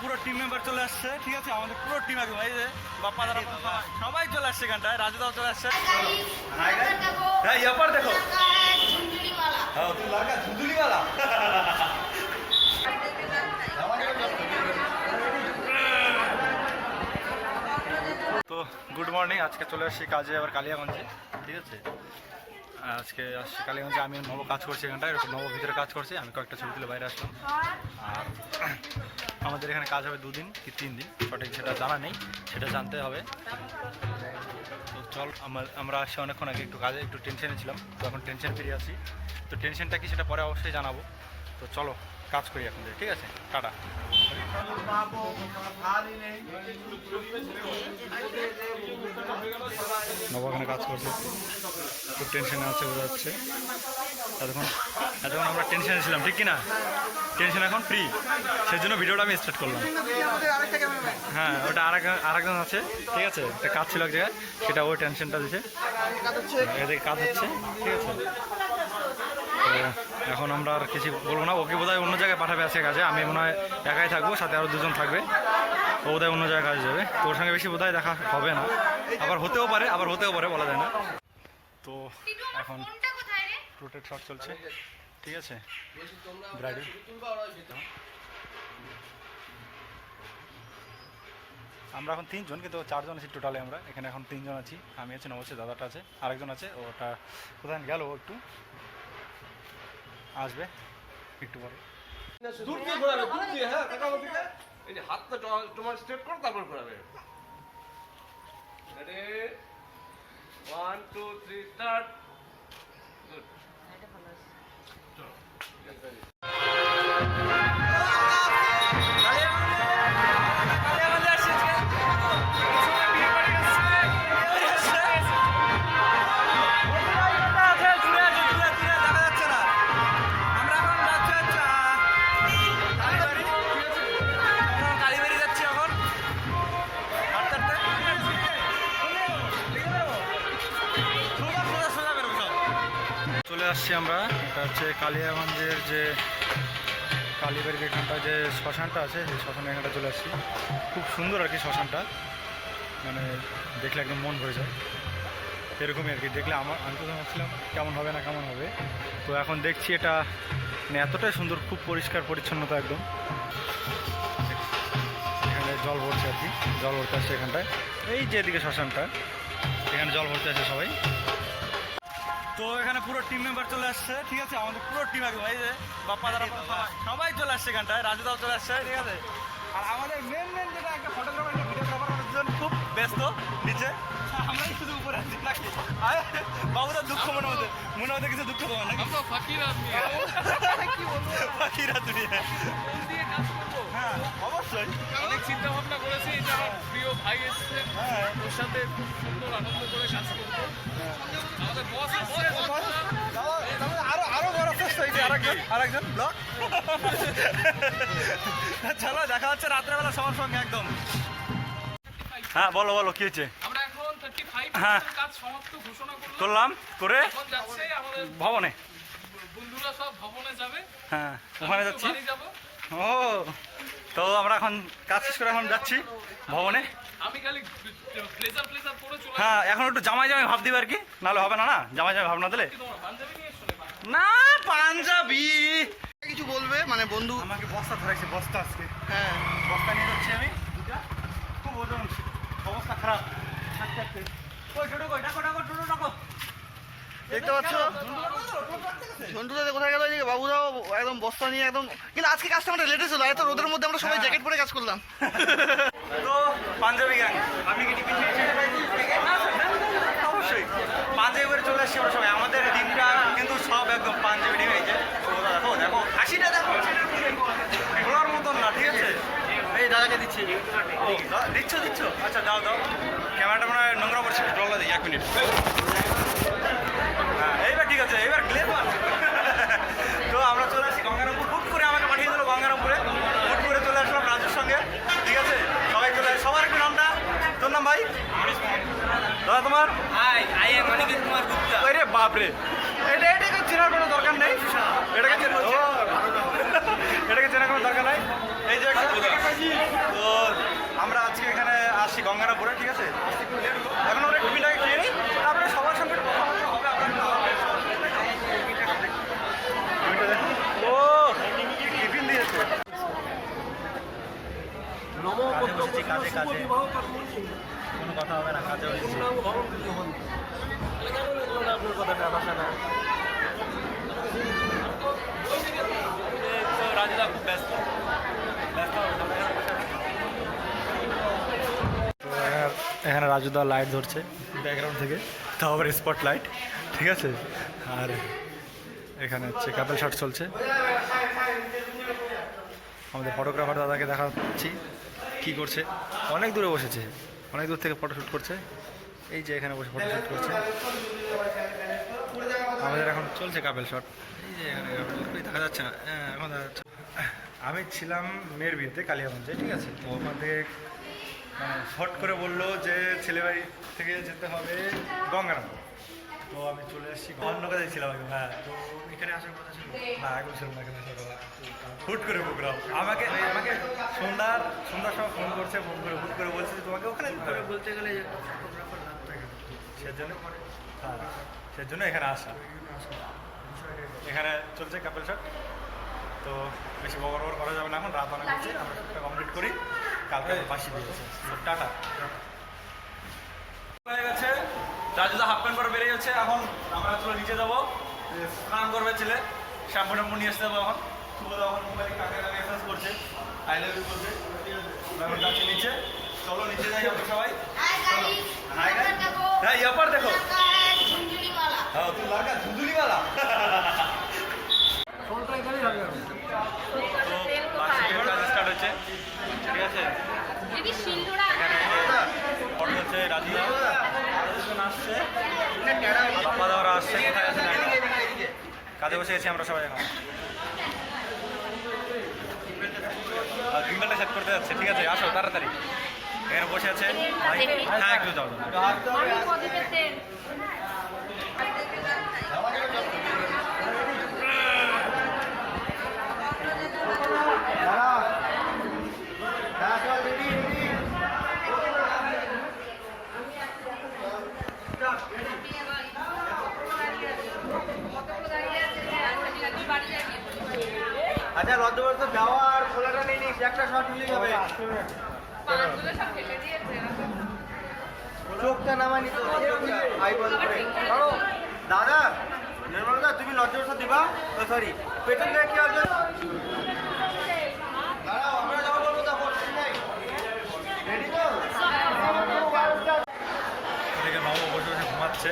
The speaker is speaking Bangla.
পুরো টিম মেম্বার চলে আসছে ঠিক আছে? আমাদের পুরো টিম একদম এই যে বাপ্পা দাদা সবাই- চলে আসছে এখানটায় রাজুদাও চলে আসছে। হ্যাঁ ইয়াপার দেখো। হ্যাঁ তুই লাগা ধুন্দুলিওয়ালা। তো গুড মর্নিং আজকে চলে আসছি কাজে আবার কালিয়াগঞ্জে ঠিক আছে? আজকে আসছি কালিয়াগঞ্জে আমি নব কাজ করছি এখানটায়, এরকম নব ভিতরে কাজ করছি, আমি কয়েকটা ছবি তুলে বাইরে আসলাম। আর আমাদের এখানে কাজ হবে দুদিন কি তিন দিন, সঠিক সেটা জানা নেই, সেটা জানতে হবে। তো চল, আমার, আমরা আসছি অনেকক্ষণ আগে, একটু কাজে, একটু টেনশনে ছিলাম, তো এখন টেনশন ফিরে আসি তো টেনশনটা কি সেটা পরে অবশ্যই জানাব। তো চলো। কাজ করি এখন ঠিক আছে? টাটা। নব ওখানে কাজ করছে। খুব টেনশনে আছে বোঝা যাচ্ছে। এতক্ষণ এতক্ষণ আমরা টেনশনে ছিলাম, ঠিক কি না টেনশন এখন ফ্রি সেই জন্য ভিডিওটা আমি স্টার্ট করলাম। হ্যাঁ ওটা আর আরেকজন আছে, ঠিক আছে? একটা কাজ ছিল এক জায়গায়, সেটা ওই টেনশনটা দিছে। এদিকে কাজ হচ্ছে, ঠিক আছে? এখন আমরা আর কিছু বলব না। ওকে বোধহয় অন্য জায়গায় পাঠাবে আজকে কাজে। আমি মনে হয় একাই থাকব সাথে আরও দুজন থাকবে। ও বোধহয় অন্য জায়গায় কাজে যাবে। তো ওর সঙ্গে বেশি বোধহয় দেখা হবে না। আবার হতেও পারে আবার হতেও পারে বলা যায় না। তো এখন রোটেট শট চলছে। ঠিক আছে? ব্রাইডেল। আমরা এখন তিনজন কিন্তু চারজন আছি টোটালে আমরা। এখানে এখন তিনজন আছি। আমি আছি নবছে দাদাটা আছে আরেকজন আছে। ওটা কোথায় গেল একটু? আসবে একটু পরে। দূর দিয়ে ঘোরাবে দূর দিয়ে হ্যাঁ কাকা ওদিকে এই যে হাতটা তোমার স্ট্রেট করো তারপর ঘোরাবে। Ready one two three start good চলে। আসছি আমরা। এটা হচ্ছে কালিয়াগঞ্জের যে কালীবাড়ির এখানটা, যে শ্মশানটা আছে, সেই শ্মশানের এখানটা চলে আসছি। খুব সুন্দর আর কি শ্মশানটা। মানে দেখলে একদম মন ভরে যায়। এরকমই আর কি। দেখলে আমার, আমি তো ভাবছিলাম কেমন হবে না কেমন হবে। তো এখন দেখছি এটা মানে এতটাই সুন্দর, খুব পরিষ্কার, পরিচ্ছন্নতা একদম। এখানে জল ভরছে আর কি। জল ভরতে আসছে এখানটায়। এই যে এদিকে শ্মশানটা, এখানে জল ভরতে আসছে সবাই। তো এখানে পুরো টিম মেম্বার চলে আসছে ঠিক আছে? আমাদের পুরো টিম একদম এই যে বাপ্পা দাদা সবাই- চলে আসছে এখানটায় রাজুদাও চলে আসছে ঠিক আছে? আর আমাদের মেন মেন যেটা একটা ফটোগ্রাফার একটা ভিডিওগ্রাফার জন্য খুব ব্যস্ত নিচে। আমরাই শুধু উপরে আছি নাকি? আরে, বাবুদার দুঃখ মনে হতে মনে হতে কিছু দুঃখ পাবো নাকি? ফাকির কি বলব বাকিরা তুমি হ্যাঁ অবশ্যই অনেক চিন্তা ভাবনা করেছি যে আমার প্রিয় ভাই এসছে হ্যাঁ ওর সাথে খুব সুন্দর আনন্দ করে কাজ করব। আমাদের বস আরও আরও বড় প্রশ্ন এই যে আরেকজন আরেকজন ব্লক চলো দেখা হচ্ছে রাত্রেবেলা সবার সঙ্গে একদম। হ্যাঁ বলো বলো কি হয়েছে? হ্যাঁ। করলাম। করে? ভবনে। বন্ধুরা সব ভবনে যাবে। হ্যাঁ ওখানে যাচ্ছি। ও। তো আমরা এখন কাজ শেষ করে এখন যাচ্ছি ভবনে। আমি খালি ব্লেজার প্লেজার পরে চলে হ্যাঁ এখন একটু জামাই জামাই ভাব দিবে আর কি নাহলে হবে না না? জামাই জামাই ভাব না দিলে? না পাঞ্জাবি। কিছু বলবে? মানে বন্ধু আমাকে বস্তা ধরেছে বস্তা আজকে। হ্যাঁ। বস্তা নিয়ে যাচ্ছি আমি। দুটা খুব ওজন অবস্থা খারাপ। দেখতে পাচ্ছ? কোথায় গেল? এদিকে বাবুরাও একদম বস্তা নিয়ে একদম কিন্তু আজকে কাজটা আমাদের লেটে ছিল এত রোদের মধ্যে আমরা সবাই জ্যাকেট পরে কাজ করলাম। তো পাঞ্জাবি গ্যাং আপনি কি টিফিন অবশ্যই। পাঞ্জাবি করে চলে আসছি আমরা সবাই। আমাদের দিনটা কিন্তু সব একদম পাঞ্জাবি টিম এই যে দেখো দেখো হাসিটা দেখো বলার মতন না ঠিক আছে? এই দাদাকে দিচ্ছি। ও দিচ্ছ দিচ্ছ? আচ্ছা দাও দাও। ক্যামেরাটা মনে হয় নোংরা পড়ছে। জলটা দিই এক মিনিট। হ্যাঁ এইবার ঠিক আছে এবার ক্লিয়ার তো আমরা চলে আসছি গঙ্গারামপুর হুট করে আমাকে পাঠিয়ে দিল গঙ্গারামপুরে হুট করে চলে আসলাম রাজুর সঙ্গে ঠিক আছে সবাই চলে আসে সবার একটু নামটা তোর নাম ভাই দাদা তোমার? I I am Aniket Kumar Gupta. আরে বাপরে। এটা এটাকে চেনার কোনো দরকার নেই? এটাকে চেনার ও এটাকে চেনা কোনো দরকার নাই? এই যে তো আমরা আজকে এখানে আসছি গঙ্গারাপুরে ঠিক আছে? এখন আমরা টিফিনটাকে খেয়ে নিই তারপরে সবার সঙ্গে একটু ও টিফিন দিয়েছে। কাজে কাজে কাজে। কোনো কথা হবে না কাজে এখানে রাজুদা লাইট ধরছে ব্যাকগ্রাউন্ড থেকে, তাও আবার স্পট লাইট ঠিক আছে? আর এখানে হচ্ছে কাপেল শট চলছে। আমাদের ফটোগ্রাফার দাদাকে দেখাচ্ছি, কি করছে? অনেক দূরে বসেছে, অনেক দূর থেকে ফটো শ্যুট করছে। এই যে এখানে বসে ফটো শ্যুট করছে। আমাদের এখন চলছে কাপেল শট এই যে এখানে দেখা যাচ্ছে না। হ্যাঁ এখন দেখা যাচ্ছে। আমি ছিলাম মেয়ের বিয়েতে কালিয়াগঞ্জে, ঠিক আছে? তো থেকে মানে শর্ট করে বলল যে ছেলেবাড়ি থেকে যেতে হবে গঙ্গারাম তো আমি চলে এসেছি কাজে ছিলাম আমি হ্যাঁ। তো এখানে আসার কথা ছিল। না এখন ছিল না এখানে হুট করে প্রোগ্রাম আমাকে আমাকে সন্ধ্যার সন্ধ্যার সময় ফোন করছে ফোন করে হুট করে বলছে তোমাকে ওখানে বলতে গেলে হ্যাঁ সেজন্য এখানে আসা। এখানে চলছে কাপেল শট তো বেশি বগর বগর করা যাবে না এখন, রাত অনেক হচ্ছে, আমরা কমপ্লিট করি। কালকে বাসি দিয়েছে টাটা। হয়ে গেছে। রাজুদা হাফ প্যান্ট পরে বেরিয়ে যাচ্ছে। এখন আমরা চলে নিচে যাব। স্নান করবে ছেলে। শ্যাম্পু ট্যাম্পু নিয়ে আসতে যাব এখন। শুভ এখন মোবাইলে কাকে কাকে এক্সারসাইজ করছে। আই লাভ ইউ বলছে। নিচে। চলো নিচে যাই আমরা সবাই। হ্যাঁ ইয়াপার দেখো। হ্যাঁ লাগা তো কাজ স্টার্ট হচ্ছে। ঠিক আছে? এখানে হচ্ছে রাজিয়া আসছে বাবা দাওয়ারা আসছে। কোথায় আছে না। কাজে বসে গেছি আমরা সবাই এখন। গিম্বেলটা সেট করতে যাচ্ছে। ঠিক আছে আসো তাড়াতাড়ি। এখানে বসে আছে। ভাই হ্যাঁ একটু তেল আচ্ছা রদ্দবর্ষ যাওয়া আর খোলাটা নেই নিস একটা শট নিলেই হবে। চোখটা নামাই নিতে আই বল দাদা নির্মলদা তুমি লজ্জা দিবা? ও সরি থেকে কি হবে? দাঁড়াও আমরা যাব বলব তখন রেডি তো? বসে বসে ঘুমাচ্ছে।